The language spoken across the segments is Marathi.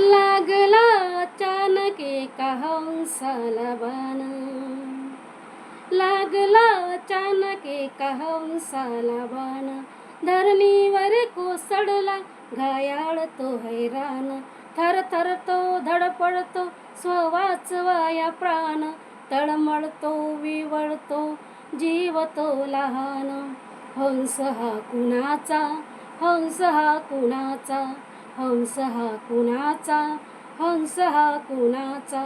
लागला अचानक एका हंसाला बाण. लागला अचानक एका हंसाला बाण. धरणीवर कोसळला घायाळ तो हैराण. थर थर तो धडपडतो स्ववाचवाया प्राण. तळमळतो विवळतो जीव तो लहान. हंस हा कुणाचा? हंस हा कुणाचा? हंस हा कुणाचा? हंस हा कुणाचा?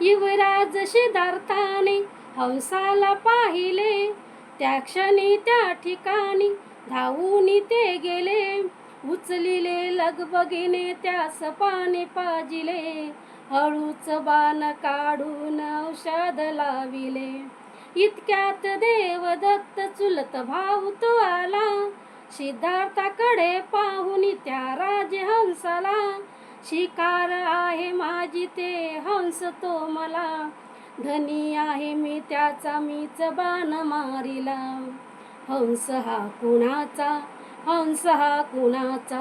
युवराज सिद्धार्थाने हंसाला पाहिले. त्या क्षणी त्या ठिकाणी धावून ते गेले. उचलिले लगबगिने त्यास पाणी पाजिले. हळूच बाण काढून औषध लाविले. इतक्यात देवदत्त चुलत भाऊ तो आला. सिद्धार्थाकडे पाहून त्या राजहंसाला शिकार आहे माझी ते हंस तो मला. धनी आहे मी त्याचा मीच बाण मारिला. हंस हा कुणाचा? हंस हा कुणाचा?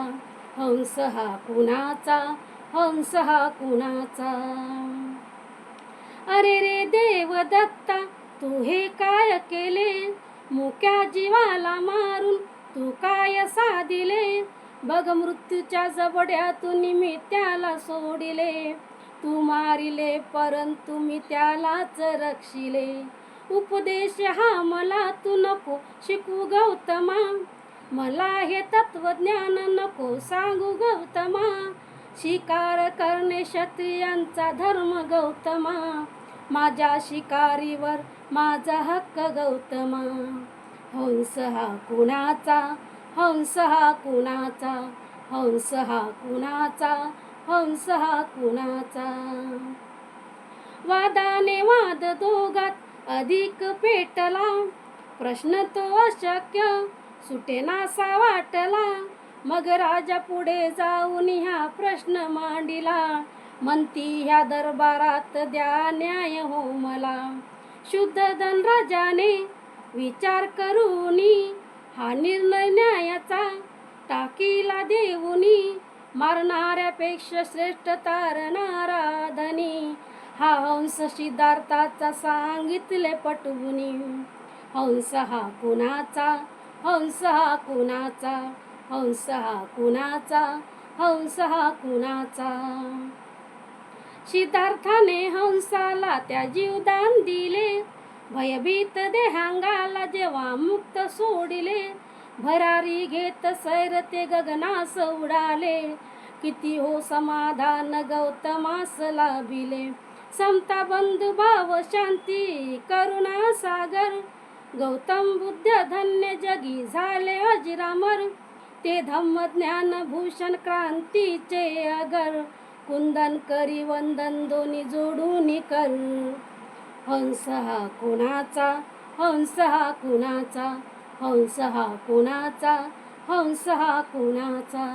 हंस हा कुणाचा? हंस हा कुणाचा? अरे रे देव दत्ता तू हे काय केले? मुक्या जीवाला मारून तू काय साधिले बघ मृत्यूच्या जबड्यातून मी त्याला सोडिले. तू मारिले परंतु मी त्यालाच रक्षिले. उपदेश हा मला तू नको शिकू गौतमा. मला हे तत्वज्ञान नको सांगू गौतमा. शिकार करणे क्षत्रियांचा धर्म गौतमा. माझ्या शिकारीवर माझा हक्क गौतमा. हंस हा कुणाचा? हंस हा कुणाचा? हंस हा कुणाचा? हंस हा कुणाचा? वादाने वाद दोघात अधिक पेटला. प्रश्न तो अशक्य सुटेनासा वाटला. मग राजा पुढे जाऊन ह्या प्रश्न मांडिला. म्हणती ह्या दरबारात द्या न्याय हो मला. शुद्ध धनराजाने विचार करूनी हा निर्णय न्यायाचा. टाकीला देऊनी मारणाऱ्यापेक्षा श्रेष्ठ तारणारा धनी. हा हंस सिद्धार्थाचा सांगितले पटवुनी. हंस हा कुणाचा? हंस हा कुणाचा? हंस हा कुणाचा? हंस हा कुणाचा? सिद्धार्थाने हंसाला त्या जीवदान दिले. भयभीत देहांगाला जेव्हा मुक्त सोडिले भरारी घेत सैर ते गगनास उडाले. किती हो समाधान गौतमास लाभिले. समता बंधु भाव शांती करुणा सागर. गौतम बुद्ध धन्य जगी झाले अजरामर. ते धम्म ज्ञान भूषण क्रांतीचे अगर. कुंदन करी वंदन दोन्ही जोडून कर. हंस हा कुणाचा? हंस हा कुणाचा? हंस हा कुणाचा? हंस हा कुणाचा?